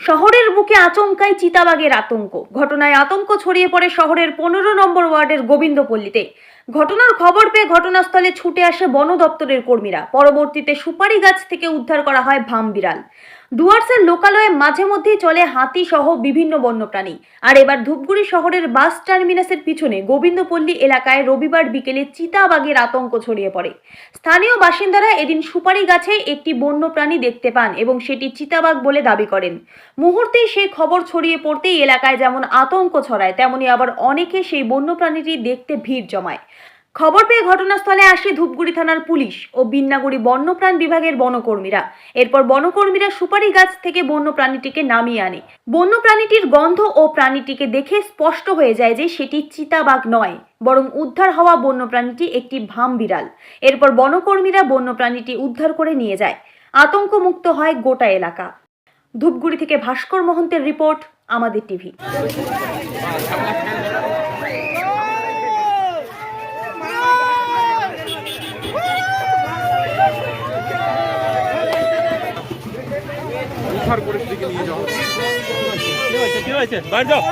শহরের বুকে আচমকায় চিতাবাগের আতঙ্ক। ঘটনায় আতঙ্ক ছড়িয়ে পড়ে শহরের পনেরো নম্বর ওয়ার্ডের গোবিন্দপল্লীতে। ঘটনার খবর পেয়ে ঘটনাস্থলে ছুটে আসে বন দপ্তরের কর্মীরা। পরবর্তীতে সুপারি গাছ থেকে উদ্ধার করা হয় ভাম বিড়াল ডুয়ার্সের লোকালয়ে মাঝে মধ্যেই চলে হাতি সহ বিভিন্ন বন্যপ্রাণী। আর এবার ধূপগুড়ি শহরের বাস টার্মিনাসের পিছনে গোবিন্দপল্লী এলাকায় রবিবার বিকেলে চিতাবাঘের আতঙ্ক ছড়িয়ে পড়ে। স্থানীয় বাসিন্দারা এদিন সুপারি গাছে একটি বন্যপ্রাণী দেখতে পান এবং সেটি চিতাবাঘ বলে দাবি করেন। মুহূর্তেই সেই খবর ছড়িয়ে পড়তেই এলাকায় যেমন আতঙ্ক ছড়ায়, তেমনি আবার অনেকে সেই বন্যপ্রাণীটি দেখতে ভিড় জমায়। খবর পেয়ে ঘটনাস্থলে আসে ধূপগুড়ি থানার পুলিশ ও বিন্নাগুড়ি বন্যপ্রাণ বিভাগের বনকর্মীরা। এরপর বনকর্মীরা সুপারি গাছ থেকে বন্যপ্রাণীটিকে নামিয়ে আনে। বন্যপ্রাণীটির গন্ধ ও প্রাণীটিকে দেখে স্পষ্ট হয়ে যায় যে সেটি চিতাবাঘ নয়, বরং উদ্ধার হওয়া বন্যপ্রাণীটি একটি ভাম বিড়াল। এরপর বনকর্মীরা বন্যপ্রাণীটি উদ্ধার করে নিয়ে যায়। আতঙ্কমুক্ত হয় গোটা এলাকা। ধূপগুড়ি থেকে ভাস্কর মহন্তের রিপোর্ট, আমাদের টিভি। উদ্ধার করে দিকে নিয়ে যাওয়া হচ্ছে। কি হয়েছে? বাইরে যাও।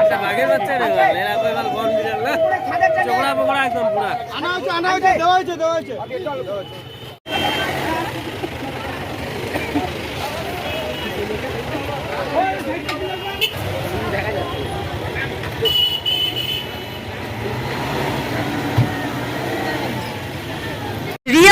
আচ্ছা চোখড়া পকড়া একদম পুরা। আনা হয়েছে আনা হয়েছে দেওয়া হয়েছে দেওয়া হয়েছে রিয়া